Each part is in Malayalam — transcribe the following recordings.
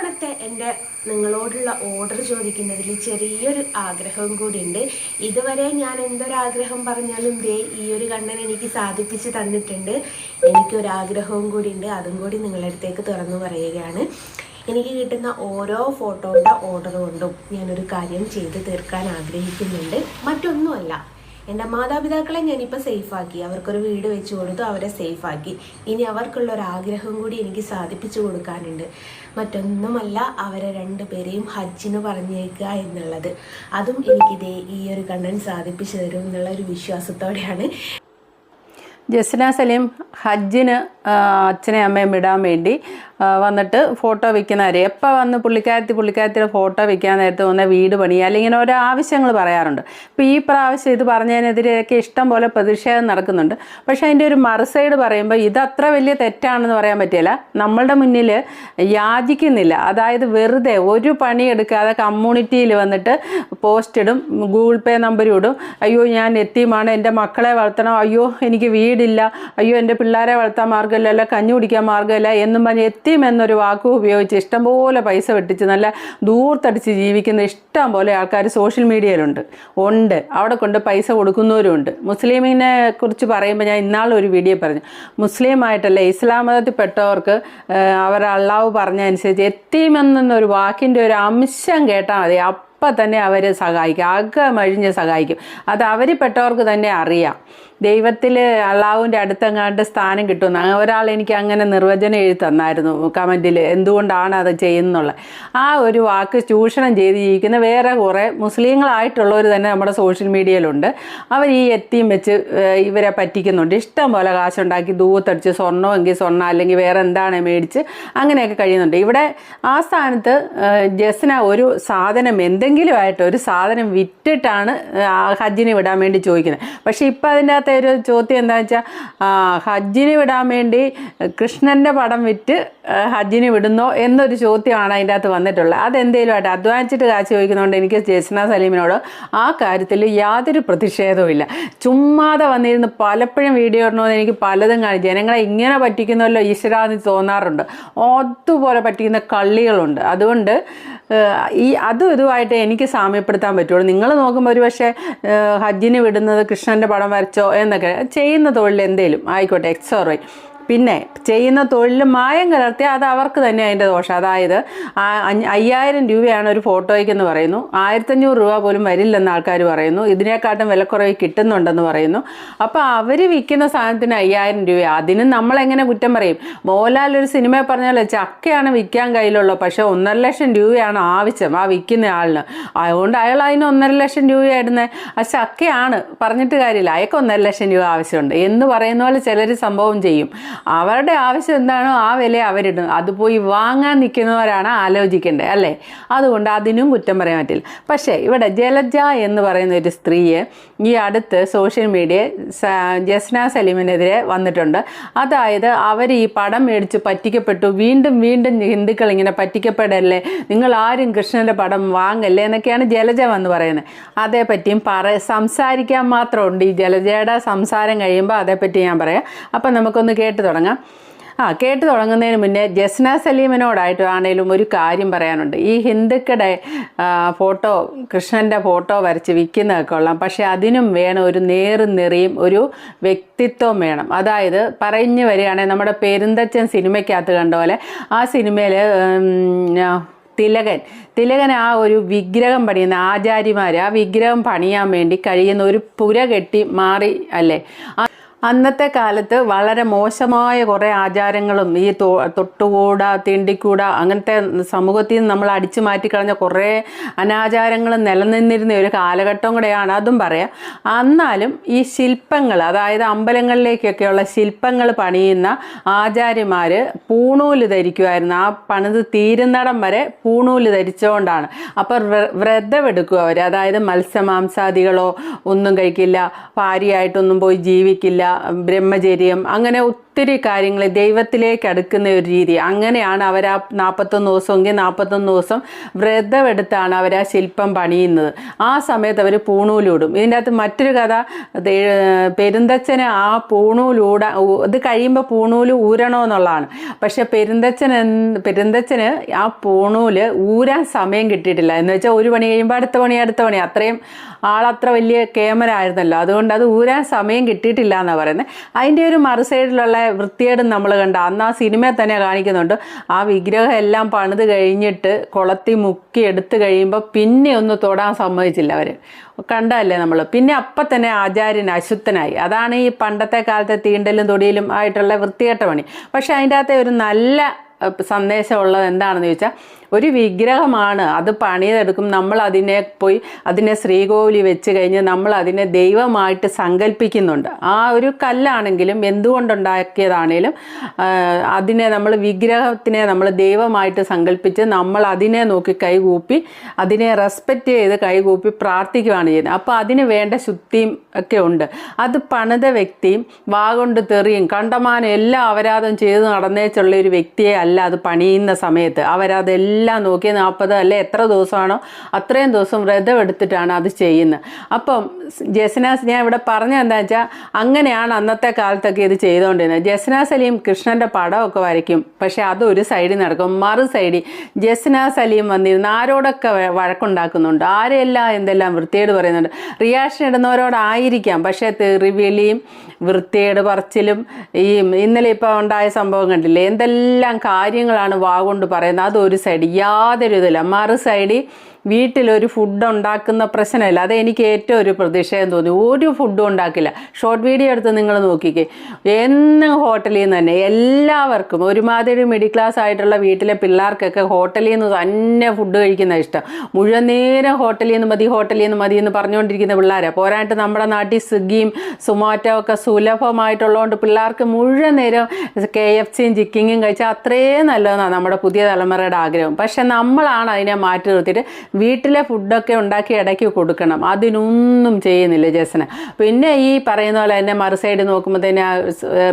ഇത്തവണത്തെ എന്റെ നിങ്ങളോടുള്ള ഓർഡർ ചോദിക്കുന്നതിൽ ചെറിയൊരു ആഗ്രഹവും കൂടിയുണ്ട്. ഇതുവരെ ഞാൻ എന്തൊരാഗ്രഹം പറഞ്ഞാലും ദേ ഈ ഒരു കണ്ണൻ എനിക്ക് സാധിപ്പിച്ച് തന്നിട്ടുണ്ട്. എനിക്കൊരാഗ്രഹവും കൂടി ഉണ്ട് അതും കൂടി നിങ്ങളടുത്തേക്ക് തുറന്നു പറയുകയാണ്. എനിക്ക് കിട്ടുന്ന ഓരോ ഫോട്ടോയുടെ ഓർഡർ കൊണ്ടും ഞാനൊരു കാര്യം ചെയ്ത് തീർക്കാൻ ആഗ്രഹിക്കുന്നുണ്ട്. മറ്റൊന്നുമല്ല. എന്റെ മാതാപിതാക്കളെ ഞാനിപ്പോൾ സേഫാക്കി അവർക്കൊരു വീട് വെച്ച് കൊടുത്തു അവരെ സേഫാക്കി ഇനി അവർക്കുള്ള ഒരു ആഗ്രഹം കൂടി എനിക്ക് സാധിപ്പിച്ചു കൊടുക്കാനുണ്ട്. മറ്റൊന്നുമല്ല അവരെ രണ്ടുപേരെയും ഹജ്ജിന് പറഞ്ഞേക്കുക എന്നുള്ളത്. അതും എനിക്കിതേ ഈ ഒരു കണ്ണൻ സാധിപ്പിച്ചു തരും എന്നുള്ള ഒരു വിശ്വാസത്തോടെയാണ്. ജസ്ന സലീം ഹജ്ജിന് ആ, അച്ഛനെ അമ്മയും വിടാൻ വേണ്ടി വന്നിട്ട് ഫോട്ടോ വെക്കുന്നവരെ എപ്പോൾ വന്ന് പുള്ളിക്കാരത്തി പുള്ളിക്കാരത്തിയുടെ ഫോട്ടോ വെക്കാൻ നേരത്തെ വന്ന വീട് പണിയുക അല്ലെങ്കിൽ ഇങ്ങനെ ഓരോ ആവശ്യങ്ങൾ പറയാറുണ്ട്. ഇപ്പോൾ ഈ പ്രാവശ്യം ഇത് പറഞ്ഞതിനെതിരെയൊക്കെ ഇഷ്ടം പോലെ പ്രതിഷേധം നടക്കുന്നുണ്ട്. പക്ഷേ അതിന്റെ ഒരു മറുസൈഡ് പറയുമ്പോൾ ഇതത്ര വലിയ തെറ്റാണെന്ന് പറയാൻ പറ്റില്ല. നമ്മളുടെ മുന്നിൽ യാചിക്കുന്നില്ല. അതായത് വെറുതെ ഒരു പണി എടുക്കാതെ കമ്മ്യൂണിറ്റിയിൽ വന്നിട്ട് പോസ്റ്റ് ഇടും ഗൂഗിൾ പേ നമ്പരും ഇടും. അയ്യോ ഞാൻ എത്തിയുമാണ് എന്റെ മക്കളെ വളർത്തണം. അയ്യോ എനിക്ക് വീടില്ല. അയ്യോ എന്റെ പിള്ളേരെ വളർത്താൻ മാർഗമില്ല അല്ല കഞ്ഞി കുടിക്കാൻ മാർഗമില്ല എന്നും പറഞ്ഞ് എത്തിയും എന്നൊരു വാക്ക് ഉപയോഗിച്ച് ഇഷ്ടംപോലെ പൈസ വെട്ടിച്ച് നല്ല ദൂർത്തടിച്ച് ജീവിക്കുന്ന ഇഷ്ടം പോലെ ആൾക്കാർ സോഷ്യൽ മീഡിയയിലുണ്ട്. ഉണ്ട്. അവിടെ കൊണ്ട് പൈസ കൊടുക്കുന്നവരുണ്ട് മുസ്ലിമിനെ കുറിച്ച് പറയുമ്പോൾ ഞാൻ ഇന്നാളും ഒരു വീഡിയോ പറഞ്ഞു. മുസ്ലിം ആയിട്ടല്ല ഇസ്ലാം മതത്തിൽപ്പെട്ടവർക്ക് അവർ അള്ളാവ് പറഞ്ഞ അനുസരിച്ച് എത്തീം എന്നൊരു വാക്കിന്റെ ഒരു അംശം കേട്ടാൽ മതി. അപ്പം തന്നെ അവരെ സഹായിക്കും. അകമഴിഞ്ഞ് സഹായിക്കും. അത് അവർ പെട്ടവർക്ക് തന്നെ അറിയാം. ദൈവത്തിൽ അള്ളാഹുവിന്റെ അടുത്തെങ്ങാണ്ട് സ്ഥാനം കിട്ടുന്ന ഒരാൾ എനിക്ക് അങ്ങനെ നിർവചനം എഴുതി തന്നായിരുന്നു കമന്റിൽ എന്തുകൊണ്ടാണ് അത് ചെയ്യുന്നുള്ള ആ ഒരു വാക്ക് ചൂഷണം ചെയ്ത് ജീവിക്കുന്ന വേറെ കുറേ മുസ്ലിങ്ങളായിട്ടുള്ളവർ തന്നെ നമ്മുടെ സോഷ്യൽ മീഡിയയിലുണ്ട്. അവർ ഈ എത്തിയും വെച്ച് ഇവരെ പറ്റിക്കുന്നുണ്ട്. ഇഷ്ടം പോലെ കാശുണ്ടാക്കി ദൂത്തടിച്ച് സ്വർണമെങ്കിൽ സ്വർണം അല്ലെങ്കിൽ വേറെ എന്താണ് മേടിച്ച് അങ്ങനെയൊക്കെ കഴിയുന്നുണ്ട്. ഇവിടെ ആ സ്ഥാനത്ത് ജസ്ന ഒരു സാധനം എന്തെങ്കിലുമായിട്ട് ഒരു സാധനം വിറ്റിട്ടാണ് ഹജ്ജിന് വിടാൻ വേണ്ടി ചോദിക്കുന്നത്. പക്ഷേ ഇപ്പം അതിന്റെ അകത്തെ ഒരു ചോദ്യം എന്താ വെച്ചാൽ ഹജ്ജിന് വിടാൻ വേണ്ടി കൃഷ്ണന്റെ പടം വിറ്റ് ഹജ്ജിന് വിടുന്നോ എന്നൊരു ചോദ്യമാണ് അതിന്റെ അകത്ത് വന്നിട്ടുള്ളത്. അതെന്തേലും ആയിട്ട് അധ്വാനിച്ചിട്ട് കാശ് ചോദിക്കുന്നതുകൊണ്ട് എനിക്ക് ജസ്ന സലീമിനോട് ആ കാര്യത്തിൽ യാതൊരു പ്രതിഷേധവും ഇല്ല ചുമ്മാതെ വന്നിരുന്ന് പലപ്പോഴും വീഡിയോ ഇടണമെന്ന് എനിക്ക് പലതും കാണും ജനങ്ങളെ ഇങ്ങനെ പറ്റിക്കുന്നല്ലോ ഈശ്വരാന്ന് തോന്നാറുണ്ട്. അതുപോലെ പറ്റിക്കുന്ന കള്ളികളുണ്ട്. അതുകൊണ്ട് ഈ അതും ഇതുമായിട്ട് എനിക്ക് സാമ്യപ്പെടുത്താൻ പറ്റുള്ളൂ. നിങ്ങൾ നോക്കുമ്പോൾ ഒരു പക്ഷേ ഹജ്ജിന് വിടുന്നത് കൃഷ്ണന്റെ പടം വരച്ചോ എന്നൊക്കെ ചെയ്യുന്ന തൊഴിൽ എന്തേലും ആയിക്കോട്ടെ എക്സോറൈ പിന്നെ ചെയ്യുന്ന തൊഴിൽ മായം കലർത്തി അത് അവർക്ക് തന്നെ അതിന്റെ ദോഷം. അതായത് അയ്യായിരം രൂപയാണ് ഒരു ഫോട്ടോയ്ക്ക് എന്ന് പറയുന്നു. ആയിരത്തഞ്ഞൂറ് രൂപ പോലും വരില്ലെന്ന് ആൾക്കാർ പറയുന്നു. ഇതിനേക്കാട്ടും വിലക്കുറവ് കിട്ടുന്നുണ്ടെന്ന് പറയുന്നു. അപ്പോൾ അവർ വിൽക്കുന്ന സാധനത്തിന് അയ്യായിരം രൂപ. അതിനും നമ്മളെങ്ങനെ കുറ്റം പറയും? മോഹൻലാൽ ഒരു സിനിമ പറഞ്ഞാൽ ചക്കയാണ് വിൽക്കാൻ കയ്യിലുള്ളത്. പക്ഷേ ഒന്നര ലക്ഷം രൂപയാണ് ആവശ്യം ആ വിൽക്കുന്ന ആളിന്. അതുകൊണ്ട് അയാൾ അതിന് ഒന്നര ലക്ഷം രൂപയായിരുന്നേ. ആ ചക്കയാണ് പറഞ്ഞിട്ട് കാര്യമില്ല. അയാൾക്ക് ഒന്നര ലക്ഷം രൂപ ആവശ്യമുണ്ട്. എന്ന് പറയുന്ന പോലെ ചിലർ സംഭവം ചെയ്യും. അവരുടെ ആവശ്യം എന്താണോ ആ വില അവരിടും. അത് പോയി വാങ്ങാൻ നിൽക്കുന്നവരാണ് ആലോചിക്കേണ്ടത് അല്ലേ? അതുകൊണ്ട് അതിനും കുറ്റം പറയാൻ പറ്റില്ല. പക്ഷേ ഇവിടെ ജലജ എന്ന് പറയുന്ന ഒരു സ്ത്രീയെ ഈ അടുത്ത് സോഷ്യൽ മീഡിയ ജസ്ന സലീമിനെതിരെ വന്നിട്ടുണ്ട്. അതായത് അവർ ഈ പടം മേടിച്ച് പറ്റിക്കപ്പെട്ടു. വീണ്ടും വീണ്ടും ഹിന്ദുക്കൾ ഇങ്ങനെ പറ്റിക്കപ്പെടല്ലേ? നിങ്ങൾ ആരും കൃഷ്ണന്റെ പടം വാങ്ങല്ലേ എന്നൊക്കെയാണ് ജലജ വന്ന് പറയുന്നത്. അതേപ്പറ്റിയും പറ സംസാരിക്കാൻ മാത്രമുണ്ട് ഈ ജലജയുടെ സംസാരം കഴിയുമ്പോൾ അതേപ്പറ്റി ഞാൻ പറയാം. അപ്പം നമുക്കൊന്ന് കേട്ട് തുടങ്ങാം. ആ കേട്ട് തുടങ്ങുന്നതിന് മുന്നേ ജസ്ന സലീമിനോടായിട്ട് ആണേലും ഒരു കാര്യം പറയാനുണ്ട്. ഈ ഹിന്ദുക്കളുടെ ഫോട്ടോ കൃഷ്ണന്റെ ഫോട്ടോ വരച്ച് വിൽക്കുന്നതൊക്കെ കൊള്ളാം. പക്ഷേ അതിനും വേണം ഒരു നേറും നിറയും ഒരു വ്യക്തിത്വം വേണം. അതായത് പറഞ്ഞു വരികയാണെങ്കിൽ നമ്മുടെ പെരുന്തച്ചൻ സിനിമയ്ക്കകത്ത് കണ്ട പോലെ ആ സിനിമയിൽ തിലകൻ. തിലകൻ ആ ഒരു വിഗ്രഹം പണിയുന്ന ആചാര്യമാർ ആ വിഗ്രഹം പണിയാൻ വേണ്ടി കഴിയുന്ന ഒരു പുര കെട്ടി മാറി അല്ലേ? അന്നത്തെ കാലത്ത് വളരെ മോശമായ കുറേ ആചാരങ്ങളും ഈ തൊട്ടുകൂട തീണ്ടിക്കൂട അങ്ങനത്തെ സമൂഹത്തിൽ നിന്ന് നമ്മൾ അടിച്ചു മാറ്റിക്കളഞ്ഞ കുറേ അനാചാരങ്ങളും നിലനിന്നിരുന്ന ഒരു കാലഘട്ടം കൂടെയാണ് അതും പറയാം. എന്നാലും ഈ ശില്പങ്ങൾ അതായത് അമ്പലങ്ങളിലേക്കൊക്കെയുള്ള ശില്പങ്ങൾ പണിയുന്ന ആചാര്യമാർ പൂണൂൽ ധരിക്കുമായിരുന്നു ആ പണിത് തീരുന്നടം വരെ പൂണൂൽ ധരിച്ചുകൊണ്ടാണ് അപ്പോൾ വ്രതമെടുക്കുക അവർ അതായത് മത്സ്യമാംസാദികളോ ഒന്നും കഴിക്കില്ല ഭാര്യയായിട്ടൊന്നും പോയി ജീവിക്കില്ല ബ്രഹ്മചര്യം അങ്ങനെ ഒത്തിരി കാര്യങ്ങൾ ദൈവത്തിലേക്ക് അടുക്കുന്ന ഒരു രീതി. അങ്ങനെയാണ് അവർ ആ നാൽപ്പത്തൊന്ന് ദിവസമെങ്കിൽ നാൽപ്പത്തൊന്ന് ദിവസം വ്രതമെടുത്താണ് അവർ ആ ശില്പം പണിയുന്നത്. ആ സമയത്ത് അവർ പൂണൂലൂടും. ഇതിന്റെ അകത്ത് മറ്റൊരു കഥ പെരുന്തച്ഛന് ആ പൂണൂലൂട ഇത് കഴിയുമ്പോൾ പൂണൂൽ ഊരണമെന്നുള്ളതാണ് പക്ഷെ പെരുന്തച്ഛൻ പെരുന്തച്ഛന് ആ പൂണൂൽ ഊരാൻ സമയം കിട്ടിയിട്ടില്ല. എന്ന് വെച്ചാൽ ഒരു പണി കഴിയുമ്പോൾ അടുത്ത പണി അടുത്ത പണി. അത്രയും ആളത്ര വലിയ ക്യാമറ അതുകൊണ്ട് അത് ഊരാൻ സമയം കിട്ടിയിട്ടില്ല എന്നാണ് പറയുന്നത്. അതിന്റെ ഒരു മറു സൈഡിലുള്ള വൃത്തികേടും നമ്മൾ കണ്ട. അന്ന് ആ സിനിമയിൽ തന്നെ കാണിക്കുന്നുണ്ട്. ആ വിഗ്രഹം എല്ലാം പണിത് കഴിഞ്ഞിട്ട് കുളത്തി മുക്കി എടുത്തു കഴിയുമ്പോൾ പിന്നെ ഒന്ന് തൊടാൻ സമ്മതിച്ചില്ല അവർ കണ്ടല്ലേ നമ്മൾ പിന്നെ അപ്പം തന്നെ ആചാര്യൻ അശുദ്ധനായി. അതാണ് ഈ പണ്ടത്തെ കാലത്തെ തീണ്ടലും തൊടിയിലും ആയിട്ടുള്ള വൃത്തികെട്ട പണി. പക്ഷെ അതിന്റെ അകത്തെ ഒരു നല്ല സന്ദേശമുള്ളത് എന്താണെന്ന് ചോദിച്ചാൽ ഒരു വിഗ്രഹമാണ്. അത് പണിതെടുക്കും. നമ്മൾ അതിനെ പോയി അതിനെ ശ്രീകോവിലി വെച്ച് കഴിഞ്ഞ് നമ്മൾ അതിനെ ദൈവമായിട്ട് സങ്കല്പിക്കുന്നുണ്ട് ആ ഒരു കല്ലാണെങ്കിലും എന്തുകൊണ്ടുണ്ടാക്കിയതാണേലും അതിനെ നമ്മൾ വിഗ്രഹത്തിനെ നമ്മൾ ദൈവമായിട്ട് സങ്കല്പിച്ച് നമ്മൾ അതിനെ നോക്കി കൈകൂപ്പി അതിനെ റെസ്പെക്റ്റ് ചെയ്ത് കൈകൂപ്പി പ്രാർത്ഥിക്കുകയാണ് ചെയ്യുന്നത്. അപ്പോൾ അതിന് വേണ്ട ശുദ്ധിയും ഒക്കെ ഉണ്ട്. അത് പണിത വ്യക്തിയും വാ കൊണ്ട് തെറിയും കണ്ടമാനം എല്ലാം അപരാധം ചെയ്ത് നടന്നേച്ചുള്ള ഒരു വ്യക്തിയെ അല്ല അത് പണിയുന്ന സമയത്ത്. അവരതെല്ലാം നോക്കി നാൽപ്പത് അല്ലെ എത്ര ദിവസമാണോ അത്രയും ദിവസം വ്രതം എടുത്തിട്ടാണ് അത് ചെയ്യുന്നത്. അപ്പം ജസ്നാസ് ഞാൻ ഇവിടെ പറഞ്ഞ എന്താ വെച്ചാൽ അങ്ങനെയാണ് അന്നത്തെ കാലത്തൊക്കെ ഇത് ചെയ്തുകൊണ്ടിരുന്നത്. ജസ്ന സലീം കൃഷ്ണന്റെ പടമൊക്കെ വരയ്ക്കും. പക്ഷേ അത് ഒരു സൈഡിൽ നടക്കും. മറു സൈഡിൽ ജസ്ന സലീം വന്നിരുന്ന് ആരോടൊക്കെ വഴക്കുണ്ടാക്കുന്നുണ്ട്? ആരെല്ലാം എന്തെല്ലാം വൃത്തിയേട് പറയുന്നുണ്ട്? റിയാക്ഷൻ ഇടുന്നവരോടായിരിക്കാം പക്ഷേ തെറിവിളിയും വൃത്തിയേട് പറച്ചിലും ഈ ഇന്നലെ ഇപ്പോൾ ഉണ്ടായ സംഭവം കണ്ടില്ലേ? എന്തെല്ലാം കാര്യങ്ങളാണ് വാഗൊണ്ട് പറയുന്നത്. അതൊരു സൈഡ് യാതൊരു ഇതില്ല മറു സൈഡിൽ വീട്ടിലൊരു ഫുഡ് ഉണ്ടാക്കുന്ന പ്രശ്നമില്ല. അത് എനിക്ക് ഏറ്റവും ഒരു പ്രതിഷേധം തോന്നി. ഒരു ഫുഡും ഉണ്ടാക്കില്ല. ഷോർട്ട് വീഡിയോ എടുത്ത് നിങ്ങൾ നോക്കിക്കേ. എന്നും ഹോട്ടലിൽ നിന്ന് തന്നെ എല്ലാവർക്കും ഒരുമാതിരി മിഡിൽ ക്ലാസ് ആയിട്ടുള്ള വീട്ടിലെ പിള്ളേർക്കൊക്കെ ഹോട്ടലിൽ നിന്ന് തന്നെ ഫുഡ് കഴിക്കുന്ന ഇഷ്ടം. മുഴുവൻ നേരം ഹോട്ടലിൽ നിന്ന് മതി ഹോട്ടലിൽ നിന്ന് മതി എന്ന് പറഞ്ഞുകൊണ്ടിരിക്കുന്ന പിള്ളേരാണ് പോരായിട്ട് നമ്മുടെ നാട്ടിൽ സ്വിഗ്ഗിയും സുമാറ്റോ ഒക്കെ സുലഭമായിട്ടുള്ളതുകൊണ്ട് പിള്ളേർക്ക് മുഴുവൻ നേരം കെ എഫ് സിയും ചിക്കിങ്ങും കഴിച്ചാൽ അത്രയും നല്ലതെന്നാണ് നമ്മുടെ പുതിയ തലമുറയുടെ ആഗ്രഹം. പക്ഷെ നമ്മളാണ് അതിനെ മാറ്റി നിർത്തിയിട്ട് വീട്ടിലെ ഫുഡൊക്കെ ഉണ്ടാക്കി ഇടയ്ക്ക് കൊടുക്കണം. അതിനൊന്നും ചെയ്യുന്നില്ല ജസന. പിന്നെ ഈ പറയുന്ന പോലെ തന്നെ മറു സൈഡ് നോക്കുമ്പോൾ തന്നെ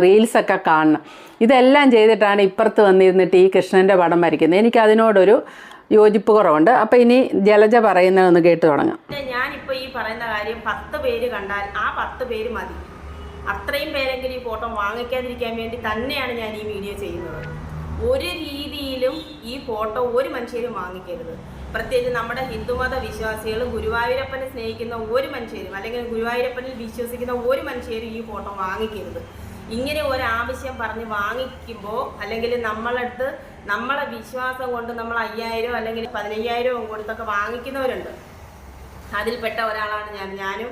റീൽസൊക്കെ കാണണം. ഇതെല്ലാം ചെയ്തിട്ടാണ് ഇപ്പുറത്ത് വന്നിരുന്നിട്ട് ഈ കൃഷ്ണന്റെ പടം വരയ്ക്കുന്നത്. എനിക്ക് അതിനോടൊരു യോജിപ്പ് കുറവുണ്ട്. അപ്പോൾ ഇനി ജലജ പറയുന്നതൊന്ന് കേട്ട് തുടങ്ങാം. ഞാനിപ്പോ ഈ പറയുന്ന കാര്യം പത്ത് പേര് കണ്ടാൽ ആ പത്ത് പേര് മതി. അത്രയും പേരെങ്കിലും ഈ ഫോട്ടോ വാങ്ങിക്കാതിരിക്കാൻ വേണ്ടി തന്നെയാണ് ഞാൻ ഈ വീഡിയോ ചെയ്യുന്നത്. ഒരു രീതിയിലും ഈ ഫോട്ടോ ഒരു മനുഷ്യരും വാങ്ങിക്കരുത്. പ്രത്യേകിച്ച് നമ്മുടെ ഹിന്ദുമത വിശ്വാസികളും ഗുരുവായൂരപ്പനെ സ്നേഹിക്കുന്ന ഒരു മനുഷ്യരും അല്ലെങ്കിൽ ഗുരുവായൂരപ്പനിൽ വിശ്വസിക്കുന്ന ഒരു മനുഷ്യരും ഈ ഫോട്ടോ വാങ്ങിക്കരുത്. ഇങ്ങനെ ഒരു ആവശ്യം പറഞ്ഞ് വാങ്ങിക്കുമ്പോൾ അല്ലെങ്കിൽ നമ്മളടുത്ത് നമ്മളെ വിശ്വാസം കൊണ്ട് നമ്മൾ അയ്യായിരം അല്ലെങ്കിൽ പതിനയ്യായിരം കൊടുത്തൊക്കെ വാങ്ങിക്കുന്നവരുണ്ട്. അതിൽപ്പെട്ട ഒരാളാണ് ഞാൻ. ഞാനും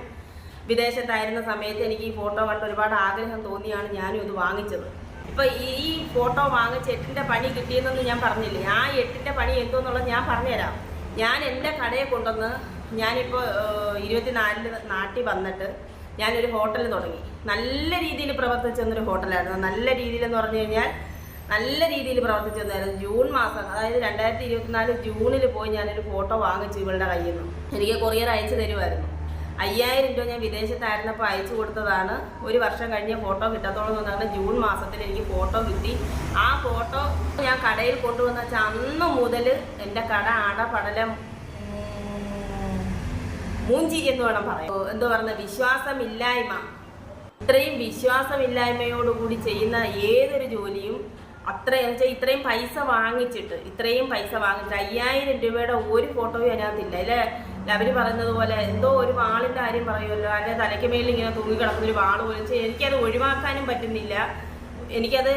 വിദേശത്തായിരുന്ന സമയത്ത് എനിക്ക് ഈ ഫോട്ടോ കണ്ട് ഒരുപാട് ആഗ്രഹം തോന്നിയാണ് ഞാനും ഇത് വാങ്ങിച്ചത്. ഇപ്പൊ ഈ ഫോട്ടോ വാങ്ങിച്ച് എട്ടിന്റെ പണി കിട്ടിയെന്നൊന്നും ഞാൻ പറഞ്ഞില്ല? ആ എട്ടിന്റെ പണി എന്തോന്നുള്ളത് ഞാൻ പറഞ്ഞുതരാം. ഞാൻ എന്റെ കടയെ കൊണ്ടുവന്ന് ഞാനിപ്പോൾ ഇരുപത്തിനാലിന് നാട്ടിൽ വന്നിട്ട് ഞാനൊരു ഹോട്ടൽ തുടങ്ങി. നല്ല രീതിയിൽ പ്രവർത്തിച്ചു വന്നൊരു ഹോട്ടലായിരുന്നു നല്ല രീതിയിൽ എന്ന് പറഞ്ഞു കഴിഞ്ഞാൽ നല്ല രീതിയിൽ പ്രവർത്തിച്ചു ജൂൺ മാസം അതായത് രണ്ടായിരത്തി ഇരുപത്തിനാല് ജൂണിൽ പോയി ഞാനൊരു ഫോട്ടോ വാങ്ങിച്ചു ഇവളുടെ കയ്യിൽ നിന്ന്. എനിക്ക് കൊറിയർ അയച്ചു തരുമായിരുന്നു. അയ്യായിരം രൂപ ഞാൻ വിദേശത്തായിരുന്നപ്പോൾ അയച്ചു കൊടുത്തതാണ്. ഒരു വർഷം കഴിഞ്ഞ് ഫോട്ടോ കിട്ടത്തോളം പറഞ്ഞാൽ ജൂൺ മാസത്തിൽ എനിക്ക് ഫോട്ടോ കിട്ടി. ആ ഫോട്ടോ ഞാൻ കടയിൽ കൊണ്ടുവന്ന വെച്ചാൽ അന്ന് മുതൽ എന്റെ കട ആടപടലം മൂഞ്ചി എന്ന് വേണം പറയാം എന്തോ പറഞ്ഞ? വിശ്വാസമില്ലായ്മ. ഇത്രയും വിശ്വാസമില്ലായ്മയോടുകൂടി ചെയ്യുന്ന ഏതൊരു ജോലിയും അത്രയും വെച്ചാൽ ഇത്രയും പൈസ വാങ്ങിച്ചിട്ട് ഇത്രയും പൈസ വാങ്ങിച്ചിട്ട് അയ്യായിരം രൂപയുടെ ഒരു ഫോട്ടോയും അതിനകത്തില്ല. അല്ലേ? അവർ പറയുന്നത് പോലെ എന്തോ ഒരു വാളിന്റെ കാര്യം പറയുമല്ലോ. അതിന്റെ തലയ്ക്ക് മേലിൽ ഇങ്ങനെ തൂങ്ങി കിടക്കുന്ന ഒരു വാൾ പോലും. എനിക്കത് ഒഴിവാക്കാനും പറ്റുന്നില്ല. എനിക്കത്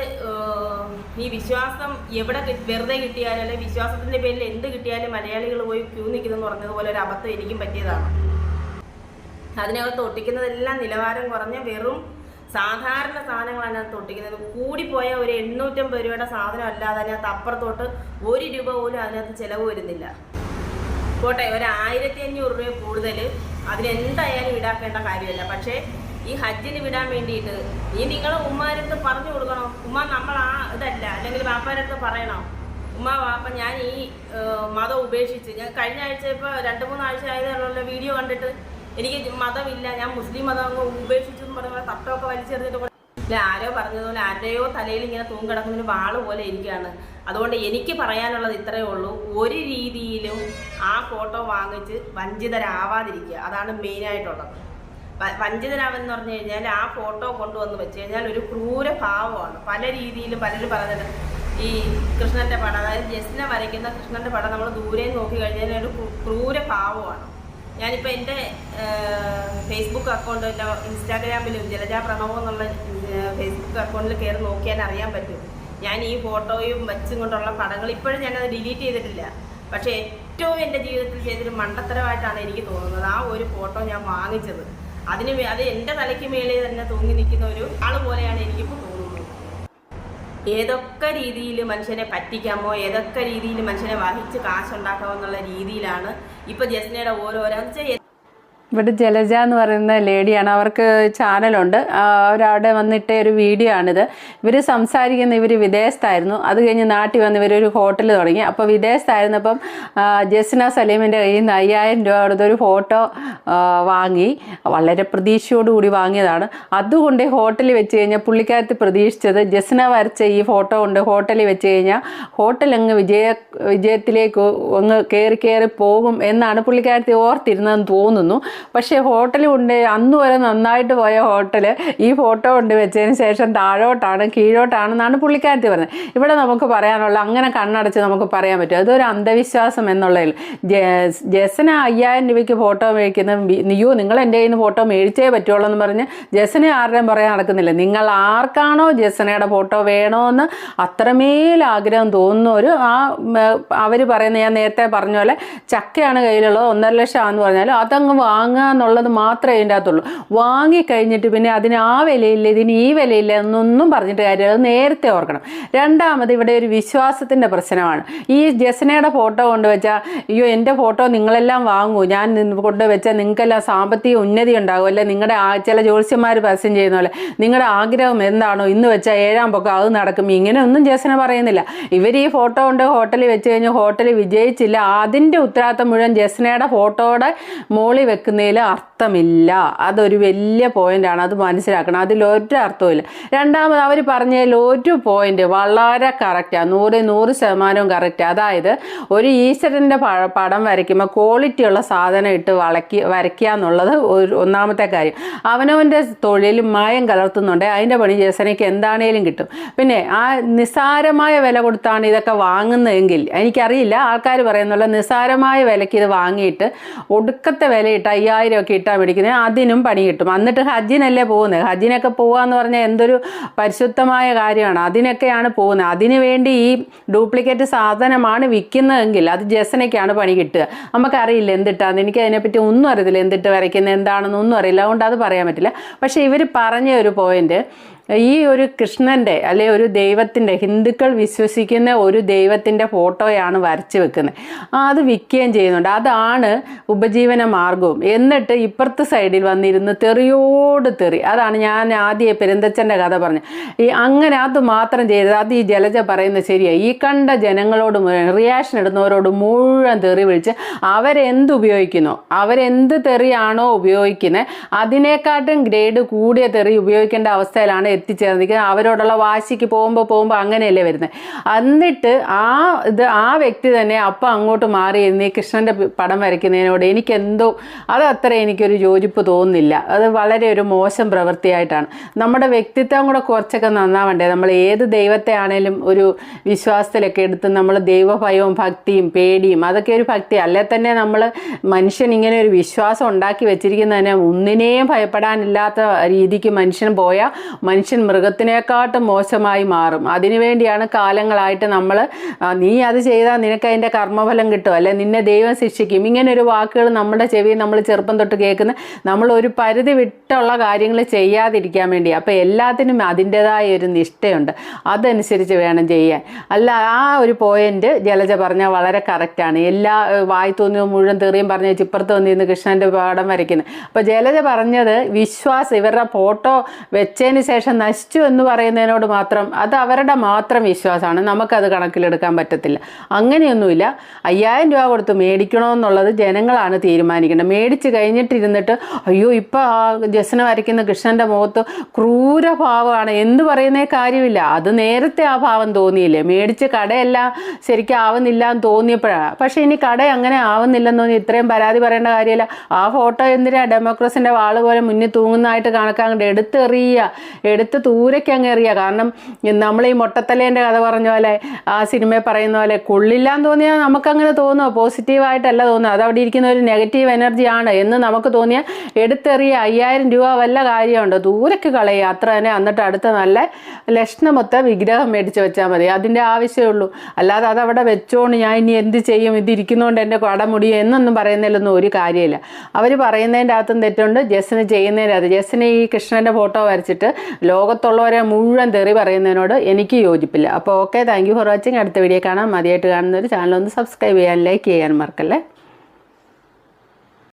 ഈ വിശ്വാസം എവിടെ വെറുതെ കിട്ടിയാലും അല്ലെങ്കിൽ വിശ്വാസത്തിന്റെ പേരിൽ എന്ത് കിട്ടിയാലും മലയാളികൾ പോയി ക്യൂ നിൽക്കുന്നതെന്ന് പറഞ്ഞതുപോലെ ഒരു അബദ്ധം എനിക്കും പറ്റിയതാണ്. അതിനകത്ത് ഒട്ടിക്കുന്നതെല്ലാം നിലവാരം കുറഞ്ഞ വെറും സാധാരണ സാധനങ്ങളാണ് അതിനകത്ത് ഒട്ടിക്കുന്നത്. കൂടിപ്പോയ ഒരു എണ്ണൂറ്റമ്പത് രൂപയുടെ സാധനം അല്ലാതെ അതിനകത്ത് അപ്പുറത്തോട്ട് ഒരു രൂപ പോലും അതിനകത്ത് ചിലവ് വരുന്നില്ല. പോട്ടെ ഒരു ആയിരത്തി അഞ്ഞൂറ് രൂപ കൂടുതൽ അതിനെന്തായാലും ഈടാക്കേണ്ട കാര്യമല്ല. പക്ഷേ ഈ ഹജ്ജിന് വിടാൻ വേണ്ടിയിട്ട് ഈ നിങ്ങൾ ഉമ്മാരടുത്ത് പറഞ്ഞു കൊടുക്കണോ? ഉമ്മ നമ്മൾ ആ ഇതല്ല. അല്ലെങ്കിൽ വാപ്പാരടുത്ത് പറയണം? ഉമ്മ വാപ്പ ഞാൻ ഈ മതം ഉപേക്ഷിച്ച്. ഞാൻ കഴിഞ്ഞ ആഴ്ച ഇപ്പോൾ രണ്ട് മൂന്ന് ആഴ്ച ആയതുള്ള വീഡിയോ കണ്ടിട്ട്. എനിക്ക് മതമില്ല. ഞാൻ മുസ്ലിം മതം ഉപേക്ഷിച്ചു എന്ന് പറഞ്ഞ തട്ടമൊക്കെ വലിച്ചെറിഞ്ഞിട്ട് ഇല്ല ആരോ പറഞ്ഞതുപോലെ ആരുടെയോ തലയിൽ ഇങ്ങനെ തൂങ്ങിക്കിടക്കുന്നൊരു വാൾ പോലെ ഇരിക്കുകയാണ്. അതുകൊണ്ട് എനിക്ക് പറയാനുള്ളത് ഇത്രയേ ഉള്ളൂ. ഒരു രീതിയിലും ആ ഫോട്ടോ വാങ്ങിച്ച് വഞ്ചിതരാവാതിരിക്കുക. അതാണ് മെയിനായിട്ടുള്ളത് വഞ്ചിതരാവെന്ന് പറഞ്ഞു കഴിഞ്ഞാൽ ആ ഫോട്ടോ കൊണ്ടുവന്ന് വെച്ച് കഴിഞ്ഞാൽ ഒരു ക്രൂര ഭാവമാണ് പല രീതിയിലും പലരും പറഞ്ഞത് ഈ കൃഷ്ണന്റെ പടം അതായത് ജസ്റ്റിനെ വരയ്ക്കുന്ന കൃഷ്ണന്റെ പടം നമ്മൾ ദൂരെ നോക്കി കഴിഞ്ഞാൽ ഒരു ക്രൂ- ക്രൂര ഭാവമാണ് ഞാനിപ്പോൾ എന്റെ ഫേസ്ബുക്ക് അക്കൗണ്ടിലോ ഇൻസ്റ്റാഗ്രാമിലും ജലജ പ്രണവം എന്നുള്ള ഫേസ്ബുക്ക് അക്കൗണ്ടിൽ കയറി നോക്കിയാൽ അറിയാൻ പറ്റും. ഞാൻ ഈ ഫോട്ടോയും വെച്ചും കൊണ്ടുള്ള പടങ്ങൾ ഇപ്പോഴും ഞാനത് ഡിലീറ്റ് ചെയ്തിട്ടില്ല. പക്ഷേ ഏറ്റവും എന്റെ ജീവിതത്തിൽ ചെയ്തൊരു മണ്ടത്തരമായിട്ടാണ് എനിക്ക് തോന്നുന്നത് ആ ഒരു ഫോട്ടോ ഞാൻ വാങ്ങിച്ചത്. അതിന് അത് എന്റെ തലയ്ക്ക് മേളിൽ തന്നെ തൂങ്ങി നിൽക്കുന്ന ഒരു ആൾ പോലെയാണ് എനിക്കിപ്പോൾ ഏതൊക്കെ രീതിയിൽ മനുഷ്യനെ പറ്റിക്കാമോ ഏതൊക്കെ രീതിയിൽ മനുഷ്യനെ വഹിച്ച് കാശുണ്ടാക്കാമോ എന്നുള്ള രീതിയിലാണ് ഇപ്പൊ ജസ്നയുടെ ഓരോരോ ഇവിടെ ജലജ എന്ന് പറയുന്ന ലേഡിയാണ്. അവർക്ക് ചാനലുണ്ട്. അവരവിടെ വന്നിട്ട ഒരു വീഡിയോ ആണിത് ഇവർ സംസാരിക്കുന്ന ഇവർ വിദേശത്തായിരുന്നു. അത് കഴിഞ്ഞ് നാട്ടിൽ വന്ന് ഇവരൊരു ഹോട്ടൽ തുടങ്ങി. അപ്പോൾ വിദേശത്തായിരുന്നപ്പം ജസ്ന സലീമിന്റെ കയ്യിൽ നിന്ന് അയ്യായിരം രൂപ കൊടുത്ത് ഒരു ഫോട്ടോ വാങ്ങി. വളരെ പ്രതീക്ഷയോടുകൂടി വാങ്ങിയതാണ്. അതുകൊണ്ട് ഹോട്ടലിൽ വെച്ച് കഴിഞ്ഞാൽ പുള്ളിക്കാരത്ത് പ്രതീക്ഷിച്ചത് ജസ്ന വരച്ച ഈ ഫോട്ടോ കൊണ്ട് ഹോട്ടലിൽ വെച്ച് കഴിഞ്ഞാൽ ഹോട്ടൽ അങ്ങ് വിജയ വിജയത്തിലേക്ക് അങ്ങ് കയറി കയറി പോകും എന്നാണ് പുള്ളിക്കാരത്തി ഓർത്തിരുന്നതെന്ന് തോന്നുന്നു. പക്ഷേ ഹോട്ടൽ കൊണ്ട് അന്ന് വരെ നന്നായിട്ട് പോയ ഹോട്ടൽ ഈ ഫോട്ടോ കൊണ്ട് വെച്ചതിന് ശേഷം താഴോട്ടാണ് കീഴോട്ടാണെന്നാണ് പുള്ളിക്കാരത്തി പറഞ്ഞത്. ഇവിടെ നമുക്ക് പറയാനുള്ള അങ്ങനെ കണ്ണടച്ച് നമുക്ക് പറയാൻ പറ്റും. അതൊരു അന്ധവിശ്വാസം എന്നുള്ളതിൽ. ജസന അയ്യായിരം രൂപയ്ക്ക് ഫോട്ടോ മേടിക്കുന്ന നിയോ നിങ്ങൾ എന്റെ കയ്യിൽ നിന്ന് ഫോട്ടോ മേടിച്ചേ പറ്റുള്ളൂ എന്ന് പറഞ്ഞ് ജസന ആരുടെയും പറയാൻ നടക്കുന്നില്ല. നിങ്ങൾ ആർക്കാണോ ജസനയുടെ ഫോട്ടോ വേണമെന്ന് അത്രമേൽ ആഗ്രഹം തോന്നുന്നവർ ആ അവർ പറയുന്ന ഞാൻ നേരത്തെ പറഞ്ഞ പോലെ ചക്കയാണ് കയ്യിലുള്ളത് ഒന്നര ലക്ഷം ആണെന്ന് പറഞ്ഞാലും അതങ്ങ് വാങ്ങുക എന്നുള്ളത് മാത്രമേ അതിന്റെ അകത്തുള്ളൂ. വാങ്ങിക്കഴിഞ്ഞിട്ട് പിന്നെ അതിന് ആ വിലയില്ല ഇതിന് ഈ വിലയില്ല എന്നൊന്നും പറഞ്ഞിട്ട് കാര്യമില്ല. അത് നേരത്തെ ഓർക്കണം. രണ്ടാമത് ഇവിടെ ഒരു വിശ്വാസത്തിന്റെ പ്രശ്നമാണ്. ഈ ജസനയുടെ ഫോട്ടോ കൊണ്ടുവച്ചാൽ അയ്യോ എന്റെ ഫോട്ടോ നിങ്ങളെല്ലാം വാങ്ങൂ. ഞാൻ കൊണ്ടുവച്ചാൽ നിങ്ങൾക്കെല്ലാം സാമ്പത്തിക ഉന്നതി ഉണ്ടാകും. അല്ലെ? നിങ്ങളുടെ ചില ജ്യോത്സ്യന്മാർ പരസ്യം ചെയ്യുന്ന പോലെ. നിങ്ങളുടെ ആഗ്രഹം എന്താണോ ഇന്ന് വെച്ചാൽ ഏഴാം പൊക്കം അത് നടക്കും. ഇങ്ങനെ ഒന്നും ജസന പറയുന്നില്ല. ഇവർ ഈ ഫോട്ടോ കൊണ്ട് ഹോട്ടലിൽ വെച്ച് കഴിഞ്ഞ് ഹോട്ടലിൽ വിജയിച്ചില്ല. അതിന്റെ ഉത്തരവാദിത്തം മുഴുവൻ ജസനയുടെ ഫോട്ടോയുടെ മോളി വെക്കുന്നതിൽ അർത്ഥമില്ല. അതൊരു വലിയ പോയിന്റാണ് അത് മനസ്സിലാക്കണം. അതിലൊരു അർത്ഥമില്ല രണ്ടാമത് അവർ പറഞ്ഞതിൽ ഒരു പോയിന്റ് വളരെ കറക്റ്റാണ് നൂറ് നൂറ് ശതമാനവും കറക്റ്റ് അതായത് ഒരു ഈശ്വരന്റെ പടം വരയ്ക്കുമ്പോൾ ക്വാളിറ്റിയുള്ള സാധനം ഇട്ട് വളക്കി വരയ്ക്കുക എന്നുള്ളത് ഒരു ഒന്നാമത്തെ കാര്യം. അവനവന്റെ തൊഴിൽ മായം കലർത്തുന്നുണ്ട്. അതിന്റെ പണി ജസനയ്ക്ക് എന്താണേലും കിട്ടും. പിന്നെ ആ നിസ്സാരമായ വില കൊടുത്താണ് ഇതൊക്കെ വാങ്ങുന്നതെങ്കിൽ എനിക്കറിയില്ല. ആൾക്കാർ പറയുന്നുള്ള നിസ്സാരമായ വിലയ്ക്ക് ഇത് വാങ്ങിയിട്ട് ഒടുക്കത്തെ വിലയിട്ട് അയ്യായിരം ഒക്കെ ഇട്ടാൽ മേടിക്കുന്നത് അതിനും പണി കിട്ടും. എന്നിട്ട് ഹജ്ജിനല്ലേ പോകുന്നത് ഹജ്ജിനൊക്കെ പോകാന്ന് പറഞ്ഞാൽ എന്തൊരു പരിശുദ്ധമായ കാര്യമാണ്. അതിനൊക്കെയാണ് പോകുന്നത് അതിനു വേണ്ടി ഈ ഡ്യൂപ്ലിക്കേറ്റ് സാധനമാണ് വിൽക്കുന്നതെങ്കിൽ അത് ജസനയ്ക്കാണ് പണി കിട്ടുക. നമുക്കറിയില്ല എന്തിട്ടാന്ന്. എനിക്ക് അതിനെപ്പറ്റി ഒന്നും അറിയത്തില്ല. എന്തിട്ട് വരയ്ക്കുന്നത് എന്താണെന്നൊന്നും അറിയില്ല. അതുകൊണ്ട് അത് പറയാൻ പറ്റില്ല. പക്ഷേ ഇവർ പറഞ്ഞ ഒരു പോയിന്റ് ഈ ഒരു കൃഷ്ണന്റെ അല്ലെ ഒരു ദൈവത്തിന്റെ ഹിന്ദുക്കൾ വിശ്വസിക്കുന്ന ഒരു ദൈവത്തിന്റെ ഫോട്ടോയാണ് വരച്ച് വെക്കുന്നത്. അത് വിൽക്കുകയും ചെയ്യുന്നുണ്ട്. അതാണ് ഉപജീവന മാർഗവും എന്നിട്ട് ഇപ്പുറത്തെ സൈഡിൽ വന്നിരുന്ന് തെറിയോട് തെറി. അതാണ് ഞാൻ ആദ്യം പെരുന്തച്ഛന്റെ കഥ പറഞ്ഞു ഈ അങ്ങനെ അത് മാത്രം ചെയ്തത്. അത് ഈ ജലജ പറയുന്നത് ശരിയായി ഈ കണ്ട ജനങ്ങളോട് റിയാക്ഷൻ ഇടുന്നവരോട് മുഴുവൻ തെറി വിളിച്ച് അവരെന്ത് ഉപയോഗിക്കുന്നു? അവരെന്ത് തെറിയാണോ ഉപയോഗിക്കുന്നത്? അതിനെക്കാട്ടും ഗ്രേഡ് കൂടിയ തെറി ഉപയോഗിക്കേണ്ട അവസ്ഥയിലാണ് എത്തിച്ചേർന്നിരിക്കുന്നത് അവരോടുള്ള വാശിക്ക് പോകുമ്പോൾ പോകുമ്പോൾ അങ്ങനെയല്ലേ വരുന്നത്. എന്നിട്ട് ആ ഇത് ആ വ്യക്തി തന്നെ അപ്പം അങ്ങോട്ട് മാറി ഈ കൃഷ്ണന്റെ പടം വരയ്ക്കുന്നതിനോട് എനിക്കെന്തോ അത് അത്ര എനിക്കൊരു യോജിപ്പ് തോന്നുന്നില്ല. അത് വളരെ ഒരു മോശം പ്രവൃത്തിയായിട്ടാണ്. നമ്മുടെ വ്യക്തിത്വം കൂടെ കുറച്ചൊക്കെ നന്നാവണ്ടേ നമ്മൾ ഏത് ദൈവത്തെ ആണേലും ഒരു വിശ്വാസത്തിലൊക്കെ എടുത്ത് നമ്മൾ ദൈവഭയവും ഭക്തിയും പേടിയും അതൊക്കെ ഒരു ഭക്തി. അല്ലെ തന്നെ നമ്മൾ മനുഷ്യൻ ഇങ്ങനെ ഒരു വിശ്വാസം ഉണ്ടാക്കി വെച്ചിരിക്കുന്നതിനെ ഒന്നിനെയും ഭയപ്പെടാനില്ലാത്ത രീതിക്ക് മനുഷ്യൻ പോയാൽ മനുഷ്യൻ മൃഗത്തിനേക്കാട്ടും മോശമായി മാറും. അതിനുവേണ്ടിയാണ് കാലങ്ങളായിട്ട് നമ്മൾ നീ അത് ചെയ്താൽ നിനക്ക് അതിന്റെ കർമ്മഫലം കിട്ടും. അല്ലെ നിന്നെ ദൈവം ശിക്ഷിക്കും. ഇങ്ങനെ ഒരു വാക്കുകൾ നമ്മുടെ ചെവി നമ്മൾ ചെറുപ്പം തൊട്ട് കേൾക്കുന്ന നമ്മൾ ഒരു പരിധി വിട്ടുള്ള കാര്യങ്ങൾ ചെയ്യാതിരിക്കാൻ വേണ്ടി. അപ്പോൾ എല്ലാത്തിനും അതിന്റെതായ ഒരു നിഷ്ഠയുണ്ട്. അതനുസരിച്ച് വേണം ചെയ്യാൻ. അല്ല ആ ഒരു പോയിന്റ് ജലജ പറഞ്ഞാൽ വളരെ കറക്റ്റാണ് എല്ലാ വായി തോന്നിയത് മുഴുവൻ തെറിയും പറഞ്ഞ ചിപ്പുറത്ത് വന്നിരുന്ന് കൃഷ്ണന്റെ പാഠം വരയ്ക്കുന്നത് അപ്പോൾ ജലജ പറഞ്ഞത് വിശ്വാസം ഇവരുടെ ഫോട്ടോ വെച്ചതിന് ശേഷം ശേഷം നശിച്ചു എന്ന് പറയുന്നതിനോട് മാത്രം അത് അവരുടെ മാത്രം വിശ്വാസമാണ്. നമുക്കത് കണക്കിലെടുക്കാൻ പറ്റത്തില്ല. അങ്ങനെയൊന്നുമില്ല. അയ്യായിരം രൂപ കൊടുത്ത് മേടിക്കണമെന്നുള്ളത് ജനങ്ങളാണ് തീരുമാനിക്കേണ്ടത്. മേടിച്ച് കഴിഞ്ഞിട്ടിരുന്നിട്ട് അയ്യോ ഇപ്പം ആ ജസ്ന വരയ്ക്കുന്ന കൃഷ്ണന്റെ മുഖത്ത് ക്രൂരഭാവമാണ് എന്ന് പറയുന്നേ കാര്യമില്ല. അത് നേരത്തെ ആ ഭാവം തോന്നിയില്ലേ? മേടിച്ച് കടയെല്ലാം ശരിക്കും ആവുന്നില്ല എന്ന് തോന്നിയപ്പോഴാണ് പക്ഷേ ഇനി കട അങ്ങനെ ആവുന്നില്ലെന്ന് തോന്നി ഇത്രയും പരാതി പറയേണ്ട കാര്യമില്ല. ആ ഫോട്ടോ എന്തിനാ ഡെമോക്രസിന്റെ വാൾ പോലെ മുന്നിൽ തൂങ്ങുന്നതായിട്ട് കണക്കാണ്ട് എടുത്തെറിയുക? എടുത്ത് ദൂരയ്ക്ക് അങ്ങ് എറിയുക കാരണം നമ്മൾ ഈ മൊട്ടത്തലേന്റെ കഥ പറഞ്ഞ പോലെ ആ സിനിമയിൽ പറയുന്ന പോലെ കൊള്ളില്ല എന്ന് തോന്നിയാൽ നമുക്കങ്ങനെ തോന്നുമോ പോസിറ്റീവായിട്ടല്ല തോന്നുക അത് അവിടെ ഇരിക്കുന്ന ഒരു നെഗറ്റീവ് എനർജിയാണ് എന്ന് നമുക്ക് തോന്നിയാൽ എടുത്തെറിയ അയ്യായിരം രൂപ വല്ല കാര്യമുണ്ട്? ദൂരക്ക് കളയുക അത്ര തന്നെ എന്നിട്ട് അടുത്ത നല്ല ലക്ഷണമൊത്ത വിഗ്രഹം മേടിച്ച് വെച്ചാൽ മതി. അതിന്റെ ആവശ്യമേ ഉള്ളൂ. അല്ലാതെ അതവിടെ വെച്ചോണ്ട് ഞാൻ ഇനി എന്ത് ചെയ്യും? ഇതിരിക്കുന്നതുകൊണ്ട് എന്റെ കട മുടിയും എന്നൊന്നും പറയുന്നതിലൊന്നും ഒരു കാര്യമില്ല. അവർ പറയുന്നതിന്റെ അകത്തും തെറ്റുണ്ട്. ജസ്സിന് ചെയ്യുന്നതിന്റെ അത് ജസ്സിന് ഈ കൃഷ്ണന്റെ ഫോട്ടോ വരച്ചിട്ട് ലോകത്തുള്ളവരെ മുഴുവൻ തെറി പറയുന്നതിനോട് എനിക്ക് യോജിപ്പില്ല. അപ്പോൾ okay thank you for watching അടുത്ത വീഡിയോ കാണാം. മതിയായിട്ട് കാണുന്നവർ ചാനൽ ഒന്ന് സബ്സ്ക്രൈബ് ചെയ്യാൻ ലൈക്ക് ചെയ്യാൻ മറക്കല്ലേ?